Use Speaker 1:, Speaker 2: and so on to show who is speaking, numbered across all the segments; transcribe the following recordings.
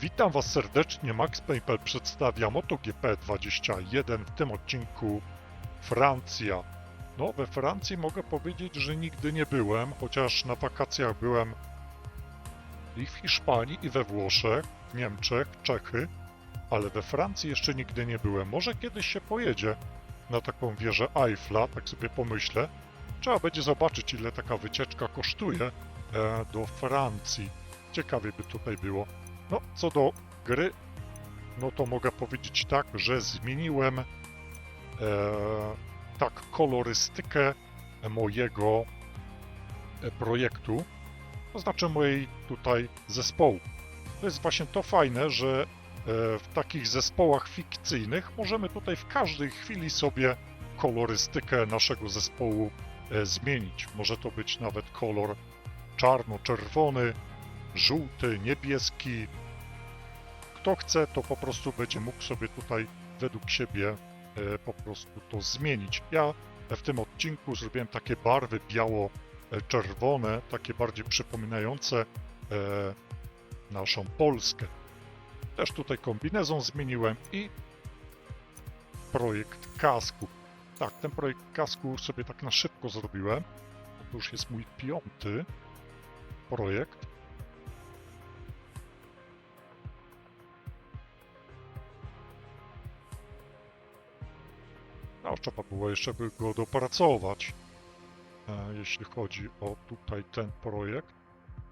Speaker 1: Witam Was serdecznie, Max Paintball przedstawia MotoGP 21, w tym odcinku Francja. No, we Francji mogę powiedzieć, że nigdy nie byłem, chociaż na wakacjach byłem i w Hiszpanii, i we Włoszech, w Niemczech, Czechy, ale we Francji jeszcze nigdy nie byłem. Może kiedyś się pojedzie na taką wieżę Eiffla, tak sobie pomyślę. Trzeba będzie zobaczyć, ile taka wycieczka kosztuje e, do Francji. Ciekawie by tutaj było. No, co do gry, no to mogę powiedzieć tak, że zmieniłem e, tak kolorystykę mojego e, projektu, to znaczy mojej tutaj zespołu. To jest właśnie to fajne, że e, w takich zespołach fikcyjnych możemy tutaj w każdej chwili sobie kolorystykę naszego zespołu e, zmienić. Może to być nawet kolor czarno-czerwony, żółty, niebieski. Kto chce, to po prostu będzie mógł sobie tutaj według siebie e, po prostu to zmienić. Ja w tym odcinku zrobiłem takie barwy biało-czerwone, takie bardziej przypominające e, naszą Polskę. Też tutaj kombinezon zmieniłem i projekt kasku. Tak, ten projekt kasku sobie tak na szybko zrobiłem. To już jest mój piąty projekt. Trzeba było jeszcze by go dopracować, e, jeśli chodzi o tutaj ten projekt.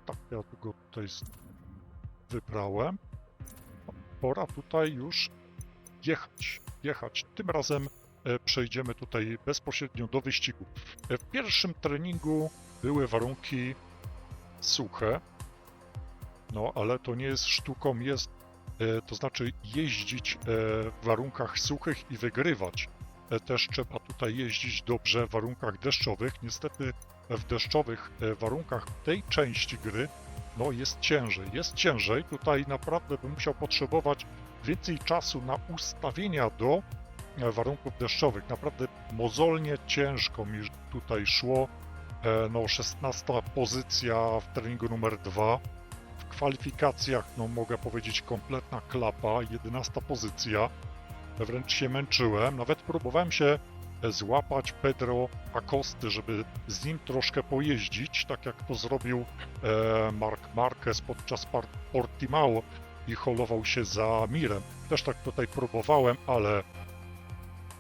Speaker 1: Tak, ja go tutaj wybrałem. Pora tutaj już jechać, jechać. Tym razem e, przejdziemy tutaj bezpośrednio do wyścigu. E, W pierwszym treningu były warunki suche, no ale to nie jest sztuką, jest to znaczy jeździć w warunkach suchych i wygrywać. E, Też trzeba tutaj jeździć dobrze w warunkach deszczowych. Niestety w deszczowych e, warunkach tej części gry no jest ciężej. Jest ciężej. Tutaj naprawdę bym musiał potrzebować więcej czasu na ustawienia do e, warunków deszczowych. Naprawdę mozolnie ciężko mi tutaj szło. E, No 16 pozycja w treningu numer 2. W kwalifikacjach, no mogę powiedzieć, kompletna klapa, 11 pozycja. Wręcz się męczyłem. Nawet próbowałem się e, złapać Pedro Acosty, żeby z nim troszkę pojeździć, tak jak to zrobił e, Mark Marquez podczas Portimao i holował się za Mirem. Też tak tutaj próbowałem, ale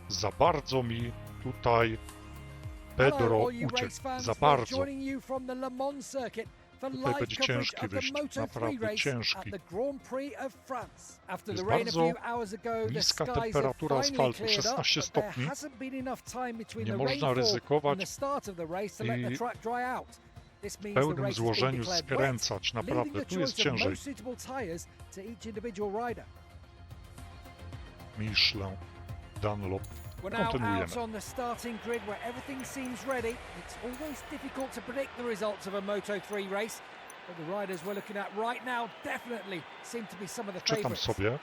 Speaker 1: za bardzo mi tutaj Pedro uciekł. Za bardzo. Tutaj będzie ciężki wyścig,
Speaker 2: Moto3
Speaker 1: naprawdę ciężki. Jest bardzo niska temperatura asfaltu,
Speaker 2: cleared up,
Speaker 1: 16
Speaker 2: but there
Speaker 1: stopni. Nie można ryzykować i w pełnym złożeniu skręcać. Naprawdę, tu jest ciężej. Michelin, Dunlop. Kontynuujemy.
Speaker 2: on the starting grid where everything seems ready. It's always difficult to predict the results of a Moto3 race, but the riders we're looking at right now definitely seem to be some of the
Speaker 1: Czytam sobie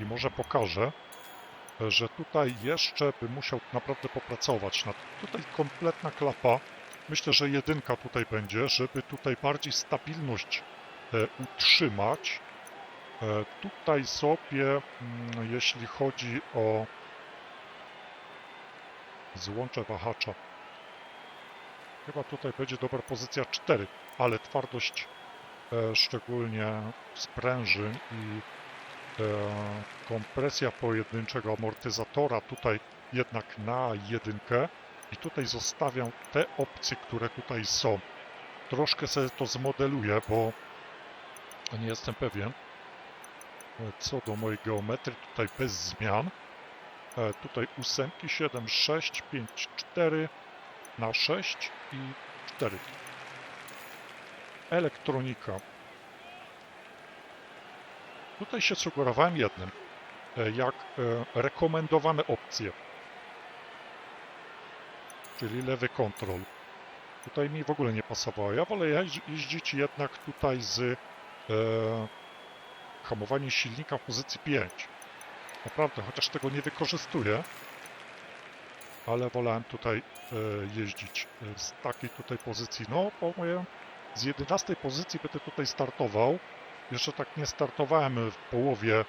Speaker 1: i może pokażę, że tutaj jeszcze bym musiał naprawdę popracować nad tutaj kompletna klapa. Myślę, że jedynka tutaj będzie, żeby tutaj bardziej stabilność e, utrzymać. E, tutaj sobie, mm, jeśli chodzi o złącze wahacza, chyba tutaj będzie dobra pozycja 4, ale twardość e, szczególnie sprężyn i e, kompresja pojedynczego amortyzatora tutaj jednak na jedynkę i tutaj zostawiam te opcje, które tutaj są. Troszkę sobie to zmodeluję, bo nie jestem pewien e, co do mojej geometrii tutaj bez zmian. E, Tutaj ósemki 7, 6, 5, 4 na 6 i 4. Elektronika. Tutaj się sugerowałem jednym, e, jak e, rekomendowane opcje, czyli lewy kontrol. Tutaj mi w ogóle nie pasowało. Ja wolę jeździ- jeździć jednak tutaj z e, hamowaniem silnika w pozycji 5. Naprawdę, chociaż tego nie wykorzystuję, ale wolałem tutaj e, jeździć e, z takiej tutaj pozycji. No, powiem, z 11 pozycji będę tutaj startował jeszcze tak nie startowałem w połowie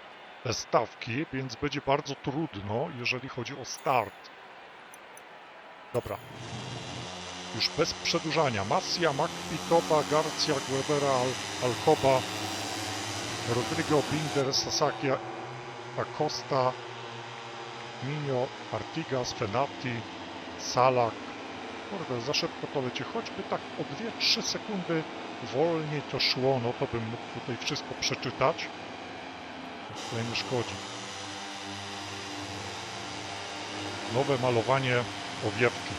Speaker 1: e, stawki, więc będzie bardzo trudno, jeżeli chodzi o start. Dobra. Już bez przedłużania. Massia, Macfi, Toba, Garcia, Guevara, Al Alcoba, Rodrigo, Binder, Sasaki, Acosta, Minio, Artigas, Fenati, Salak. Kurde, za szybko to leci. Choćby tak o 2-3 sekundy wolniej to szło, no to bym mógł tutaj wszystko przeczytać. Tutaj nie szkodzi. Nowe malowanie owiewki.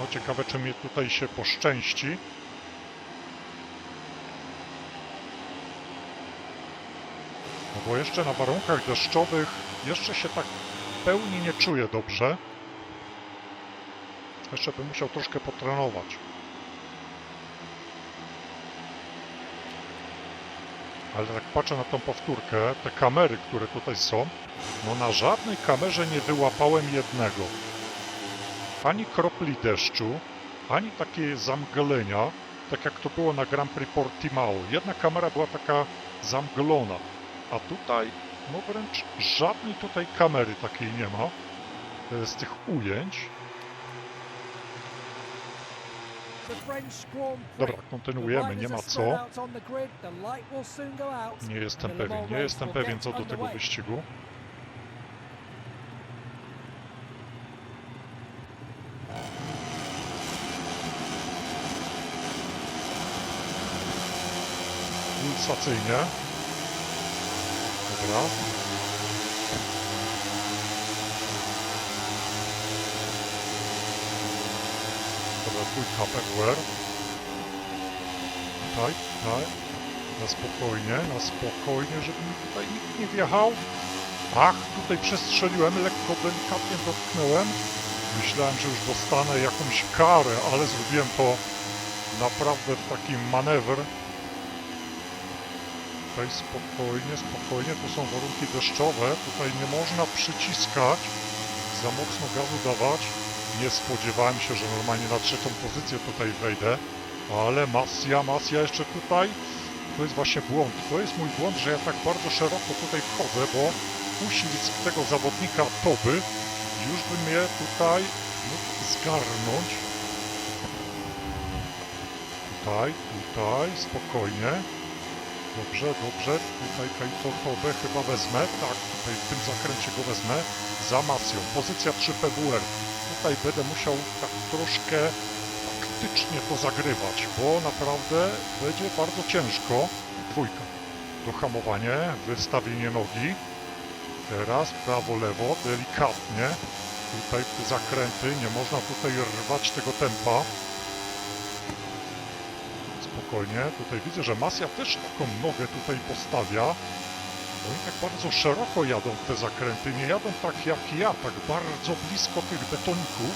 Speaker 1: No ciekawe, czy mi tutaj się poszczęści. Bo jeszcze na warunkach deszczowych jeszcze się tak w pełni nie czuję dobrze. Jeszcze bym musiał troszkę potrenować. Ale tak patrzę na tą powtórkę, te kamery, które tutaj są, no na żadnej kamerze nie wyłapałem jednego. Ani kropli deszczu, ani takie zamglenia, tak jak to było na Grand Prix Portimao. Jedna kamera była taka zamglona, a tutaj, no wręcz żadnej tutaj kamery takiej nie ma e, z tych ujęć. Dobra, kontynuujemy, nie ma co. Nie
Speaker 2: Nie
Speaker 1: jestem pewien, nie jestem pewien co do tego wyścigu. Pulsacyjnie. Dobra. Dobra, dwójka Pepwer. Tutaj, tutaj. Na spokojnie, na spokojnie, żeby mi tutaj nikt nie wjechał. Ach, tutaj przestrzeliłem, lekko delikatnie dotknąłem. Myślałem, że już dostanę jakąś karę, ale zrobiłem to naprawdę w taki manewr. Tutaj spokojnie, spokojnie, to są warunki deszczowe, tutaj nie można przyciskać, za mocno gazu dawać. Nie spodziewałem się, że normalnie na trzecią pozycję tutaj wejdę, ale Masja, Masja jeszcze tutaj, to jest właśnie błąd. To jest mój błąd, że ja tak bardzo szeroko tutaj wchodzę, bo uślizg tego zawodnika Toby już by mnie tutaj mógł zgarnąć. Tutaj, tutaj, spokojnie. Dobrze, dobrze. Tutaj, tutaj to Tobę chyba wezmę. Tak, tutaj w tym zakręcie go wezmę. Za Masją. Pozycja 3 PWR. Tutaj będę musiał tak troszkę taktycznie to zagrywać, bo naprawdę będzie bardzo ciężko. Dwójka. Dohamowanie, wystawienie nogi. Teraz prawo, lewo, delikatnie. Tutaj te zakręty, nie można tutaj rwać tego tempa. Spokojnie, tutaj widzę, że Masja też taką nogę tutaj postawia. Oni tak bardzo szeroko jadą te zakręty, nie jadą tak jak ja, tak bardzo blisko tych betoników.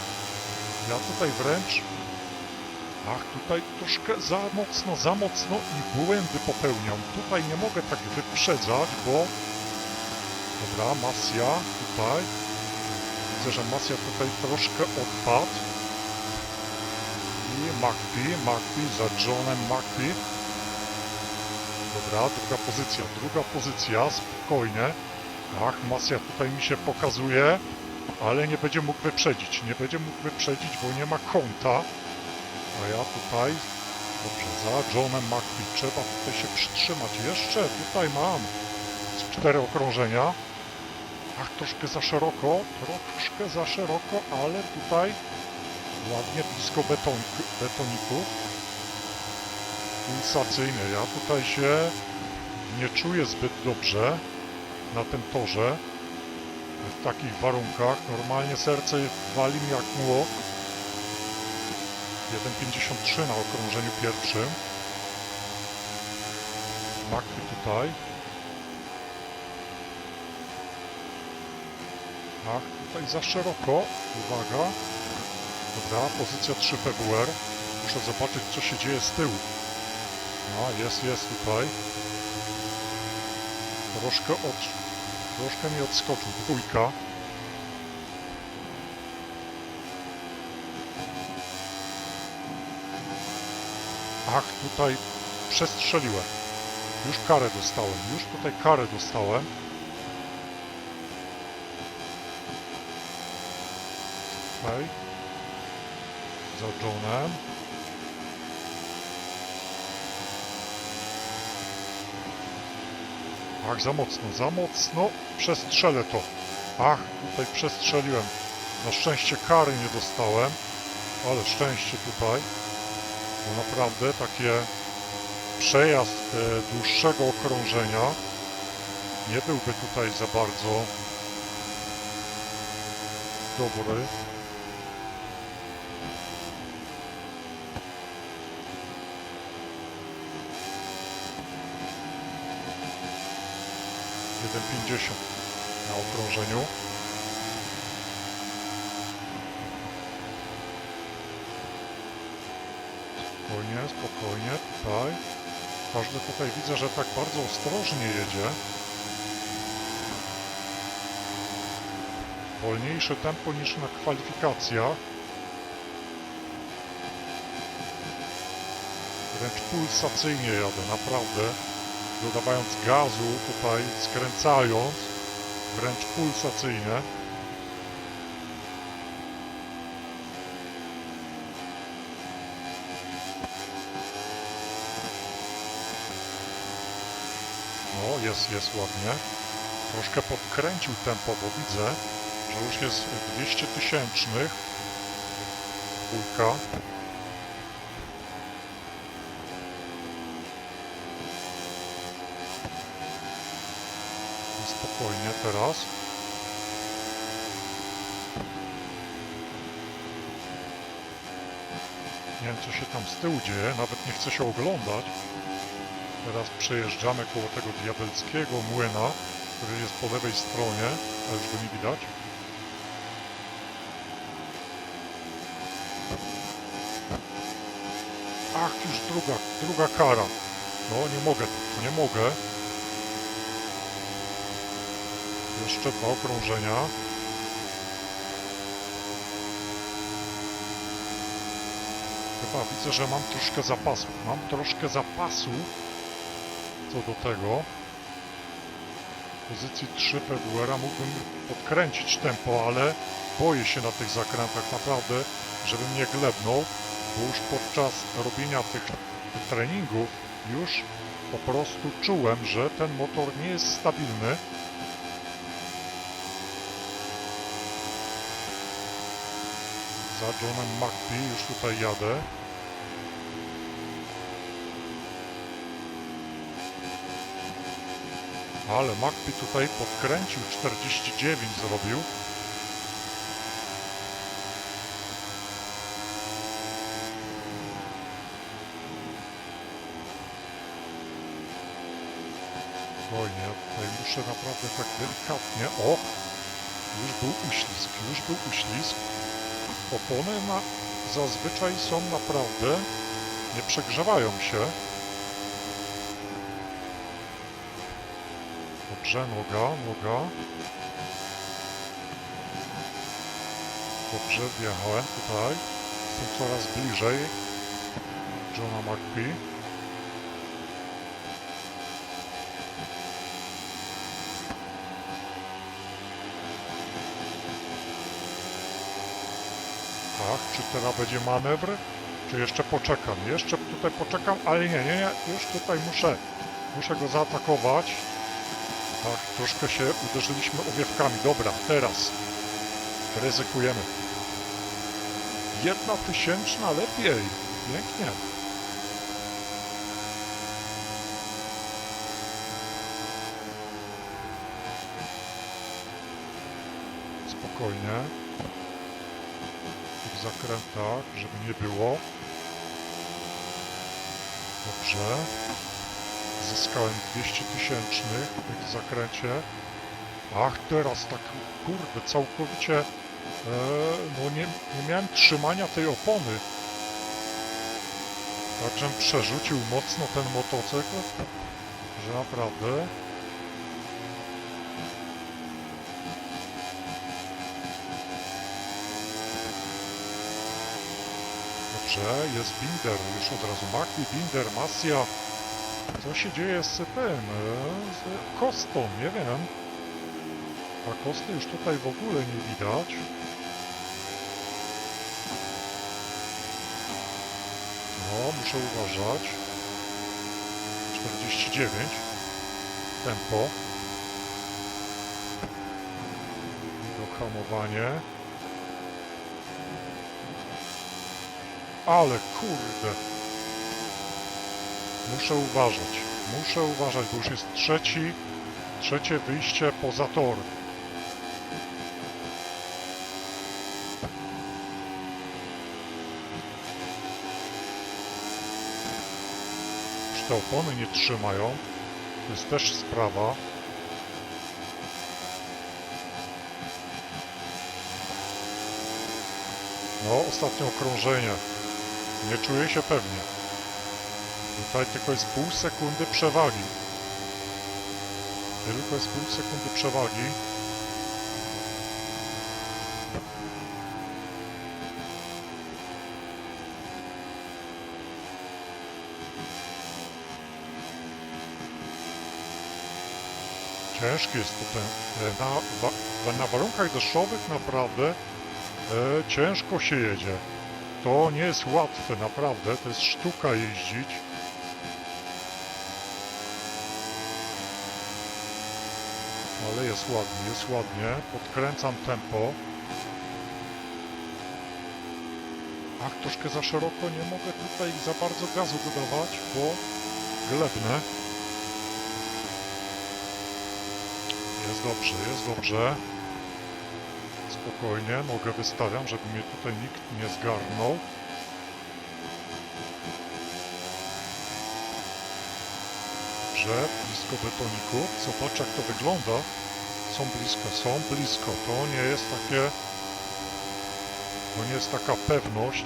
Speaker 1: Ja tutaj wręcz... Ach, tutaj troszkę za mocno, za mocno i błędy popełniam. Tutaj nie mogę tak wyprzedzać, bo... Dobra, Masja tutaj. Widzę, że Masja tutaj troszkę odpadł. McPhee, McPhee za Johnem McPhee. Dobra, druga pozycja, druga pozycja, spokojnie. Ach, Masja tutaj mi się pokazuje, ale nie będzie mógł wyprzedzić. Nie będzie mógł wyprzedzić, bo nie ma kąta. A ja tutaj, dobrze, za Johnem McPhee. Trzeba tutaj się przytrzymać. Jeszcze tutaj mam z cztery okrążenia. Ach, troszkę za szeroko, troszkę za szeroko, ale tutaj ładnie blisko beton, betoników. Pulsacyjny. Ja tutaj się nie czuję zbyt dobrze na tym torze. W takich warunkach. Normalnie serce wali mi jak młot. 1,53 na okrążeniu pierwszym. Makwy tutaj. Ach, tutaj za szeroko. Uwaga. Dobra, pozycja 3 PWR. Muszę zobaczyć, co się dzieje z tyłu. No, jest, jest tutaj. Troszkę od... Troszkę mi odskoczył. Dwójka. Ach, tutaj przestrzeliłem. Już karę dostałem, już tutaj karę dostałem. Okej. Za Johnem. Ach, za mocno, za mocno. Przestrzelę to. Ach, tutaj przestrzeliłem. Na szczęście kary nie dostałem. Ale szczęście tutaj. Bo naprawdę takie przejazd e, dłuższego okrążenia nie byłby tutaj za bardzo dobry. Jeden pięćdziesiąt na okrążeniu. Spokojnie, spokojnie, tutaj. Każdy tutaj widzę, że tak bardzo ostrożnie jedzie. Wolniejsze tempo niż na kwalifikacjach. Wręcz pulsacyjnie jadę, naprawdę. Dodawając gazu tutaj, skręcając. Wręcz pulsacyjnie. No, jest, jest ładnie. Troszkę podkręcił tempo, bo widzę, że już jest 200 tysięcznych. Dwójka. Spokojnie teraz. Nie wiem, co się tam z tyłu dzieje, nawet nie chcę się oglądać. Teraz przejeżdżamy koło tego diabelskiego młyna, który jest po lewej stronie, a już go nie widać. Ach, już druga, druga kara. No, nie mogę, nie mogę. Jeszcze dwa okrążenia. Chyba widzę, że mam troszkę zapasu. Mam troszkę zapasu co do tego. W pozycji 3 Februara mógłbym podkręcić tempo, ale boję się na tych zakrętach naprawdę, żebym nie glebnął, bo już podczas robienia tych treningów już po prostu czułem, że ten motor nie jest stabilny. Za Johnem McPhee już tutaj jadę. Ale McPhee tutaj podkręcił, 49 zrobił. Spokojnie, tutaj muszę naprawdę tak delikatnie. O! Już był uślizg, już był uślizg. Opony na, zazwyczaj są naprawdę, nie przegrzewają się. Dobrze, noga, noga. Dobrze, wjechałem tutaj. Jestem coraz bliżej Johna McPhee. Tak, czy teraz będzie manewr? Czy jeszcze poczekam? Jeszcze tutaj poczekam, ale nie, nie, nie. Już tutaj muszę, muszę go zaatakować. Tak, troszkę się uderzyliśmy owiewkami. Dobra, teraz ryzykujemy. Jedna tysięczna lepiej. Pięknie. Spokojnie. Zakrętach, żeby nie było. Dobrze. Zyskałem 200 tysięcznych w tym zakręcie. Ach, teraz tak, kurde, całkowicie, e, no nie, nie miałem trzymania tej opony. Także przerzucił mocno ten motocykl, że naprawdę. Dobrze, jest Binder już od razu. Maki, Binder, Masja, Co się dzieje z tym, z kostą, nie wiem. A kosty już tutaj w ogóle nie widać. No, muszę uważać. 49. Tempo. Dohamowanie. Ale kurde. Muszę uważać. Muszę uważać, bo już jest trzeci, trzecie wyjście poza tor. Już te opony nie trzymają. To jest też sprawa. No, ostatnie okrążenie. Nie czuję się pewnie. Tutaj tylko jest pół sekundy przewagi. Tylko jest pół sekundy przewagi. Ciężki jest tutaj. e, Na, na warunkach deszczowych naprawdę e, ciężko się jedzie. To nie jest łatwe, naprawdę. To jest sztuka jeździć. Ale jest ładnie, jest ładnie. Podkręcam tempo. Ach, troszkę za szeroko. Nie mogę tutaj za bardzo gazu dodawać, bo glebne. Jest dobrze, jest dobrze. Spokojnie, mogę wystawiam, żeby mnie tutaj nikt nie zgarnął. Dobrze, blisko betoników. Zobacz jak to wygląda. Są blisko, są blisko. To nie jest takie... To nie jest taka pewność,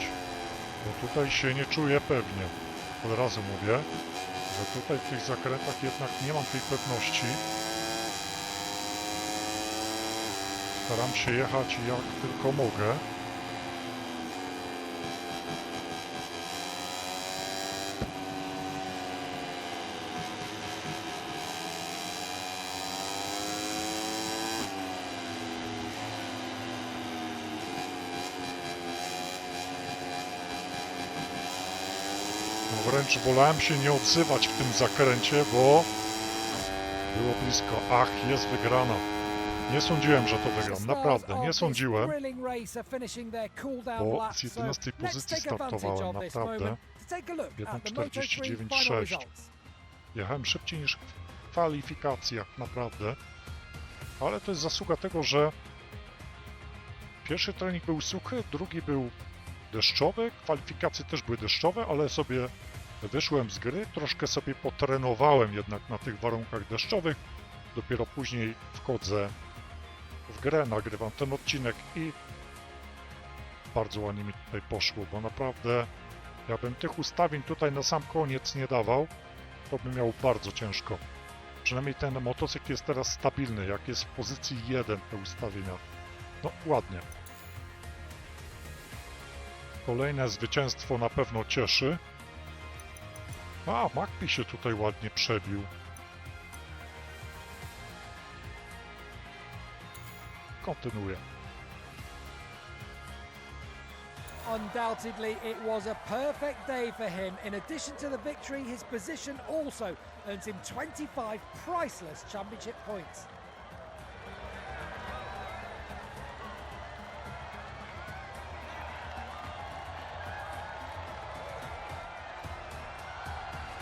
Speaker 1: bo tutaj się nie czuję pewnie. Od razu mówię, że tutaj w tych zakrętach jednak nie mam tej pewności. Staram się jechać jak tylko mogę. No wręcz wolałem się nie odzywać w tym zakręcie, bo było blisko. Ach, jest wygrana. Nie sądziłem, że to wygram. Naprawdę, nie sądziłem. bo z 11 pozycji startowałem, naprawdę. 1.49.6. Jechałem szybciej niż w kwalifikacjach, naprawdę. Ale to jest zasługa tego, że pierwszy trening był suchy, drugi był deszczowy, kwalifikacje też były deszczowe, ale sobie wyszłem z gry, troszkę sobie potrenowałem jednak na tych warunkach deszczowych. Dopiero później wchodzę w grę, nagrywam ten odcinek i bardzo ładnie mi tutaj poszło, bo naprawdę ja bym tych ustawień tutaj na sam koniec nie dawał, to bym miał bardzo ciężko. Przynajmniej ten motocykl jest teraz stabilny, jak jest w pozycji 1 te ustawienia. No ładnie. Kolejne zwycięstwo na pewno cieszy. A, Magpi się tutaj ładnie przebił. Kontynuuję.
Speaker 2: Undoubtedly, it was a perfect day for him. In addition to the victory, his position also earns him 25 priceless championship points.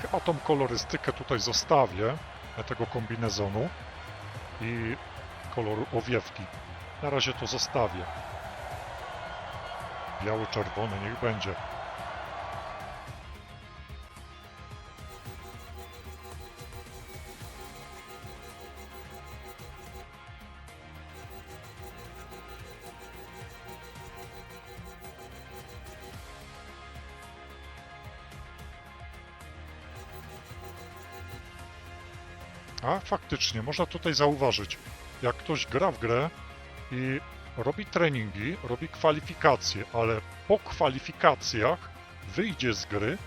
Speaker 1: Chyba tą kolorystykę tutaj zostawię tego kombinezonu i koloru owiewki. Na razie to zostawię. Biały, czerwony, niech będzie. A faktycznie, można tutaj zauważyć, jak ktoś gra w grę i robi treningi, robi kwalifikacje, ale po kwalifikacjach wyjdzie z gry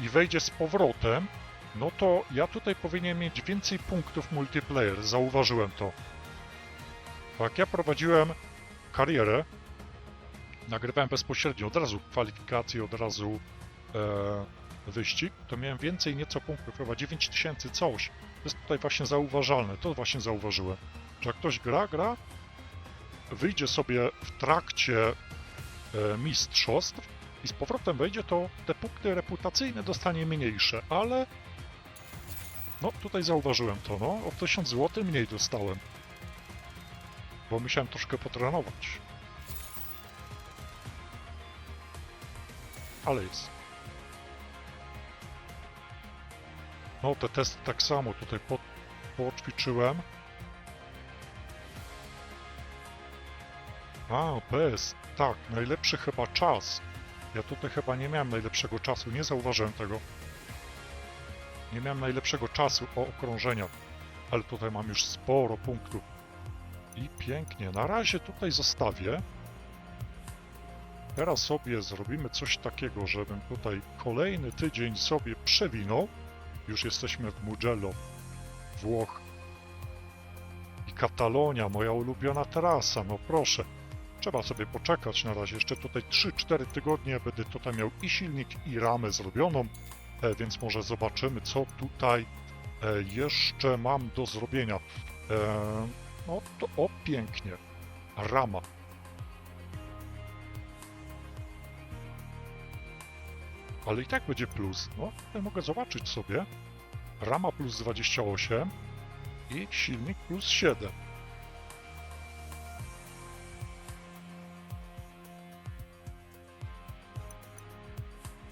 Speaker 1: i wejdzie z powrotem, no to ja tutaj powinien mieć więcej punktów multiplayer. Zauważyłem to. Jak ja prowadziłem karierę, nagrywałem bezpośrednio, od razu kwalifikacje, od razu e, wyścig, to miałem więcej nieco punktów, chyba 9000 coś. To jest tutaj właśnie zauważalne, to właśnie zauważyłem. Że jak ktoś gra, gra, wyjdzie sobie w trakcie e, mistrzostw i z powrotem wejdzie, to te punkty reputacyjne dostanie mniejsze, ale no tutaj zauważyłem to, no, o 1000 zł mniej dostałem. Bo musiałem troszkę potrenować. Ale jest. No te testy tak samo tutaj po, poćwiczyłem. A, bez, tak, najlepszy chyba czas. Ja tutaj chyba nie miałem najlepszego czasu, nie zauważyłem tego. Nie miałem najlepszego czasu o okrążeniach, ale tutaj mam już sporo punktów. I pięknie, na razie tutaj zostawię. Teraz sobie zrobimy coś takiego, żebym tutaj kolejny tydzień sobie przewinął. Już jesteśmy w Mugello, Włoch. I Katalonia, moja ulubiona trasa, no proszę. Trzeba sobie poczekać na razie, jeszcze tutaj 3-4 tygodnie będę tutaj miał i silnik, i ramę zrobioną, e, więc może zobaczymy, co tutaj e, jeszcze mam do zrobienia. E, no to o, pięknie. Rama. Ale i tak będzie plus. No, tutaj mogę zobaczyć sobie. Rama plus 28 i silnik plus 7.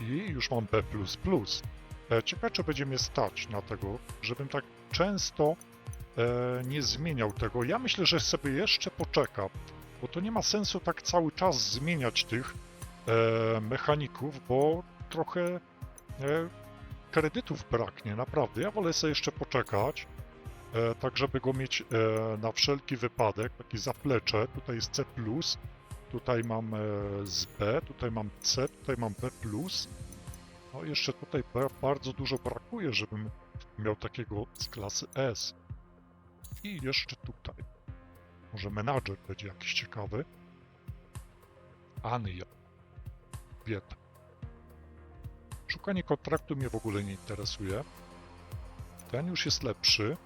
Speaker 1: I już mam B++. E, Ciekawe, czy będzie mnie stać na tego, żebym tak często e, nie zmieniał tego. Ja myślę, że sobie jeszcze poczekam, bo to nie ma sensu tak cały czas zmieniać tych e, mechaników, bo trochę kredytów braknie, naprawdę. Ja wolę sobie jeszcze poczekać, tak żeby go mieć na wszelki wypadek, taki zaplecze. Tutaj jest C+, tutaj mam e, z B, tutaj mam C, tutaj mam B+. No jeszcze tutaj ba- bardzo dużo brakuje, żebym miał takiego z klasy S. I jeszcze tutaj. Może menadżer będzie jakiś ciekawy. Ania. Bieta. Szukanie kontraktu mnie w ogóle nie interesuje. Ten już jest lepszy.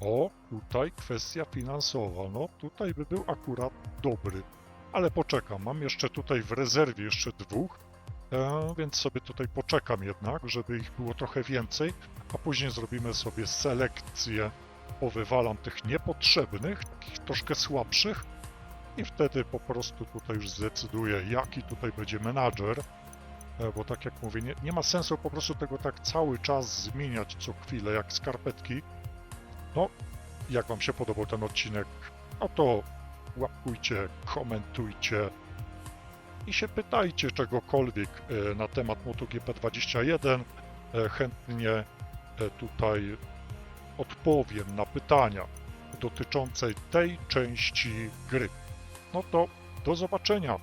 Speaker 1: O, tutaj kwestia finansowa. No, tutaj by był akurat dobry. Ale poczekam. Mam jeszcze tutaj w rezerwie jeszcze dwóch. E, więc sobie tutaj poczekam jednak, żeby ich było trochę więcej, a później zrobimy sobie selekcję. Powywalam tych niepotrzebnych, takich troszkę słabszych i wtedy po prostu tutaj już zdecyduję, jaki tutaj będzie menadżer, E, bo tak jak mówię, nie, nie ma sensu po prostu tego tak cały czas zmieniać co chwilę, jak skarpetki. No, jak Wam się podobał ten odcinek, no to łapkujcie, komentujcie i się pytajcie czegokolwiek e, na temat MotoGP 21. E, Chętnie e, tutaj odpowiem na pytania dotyczące tej części gry. No to do zobaczenia.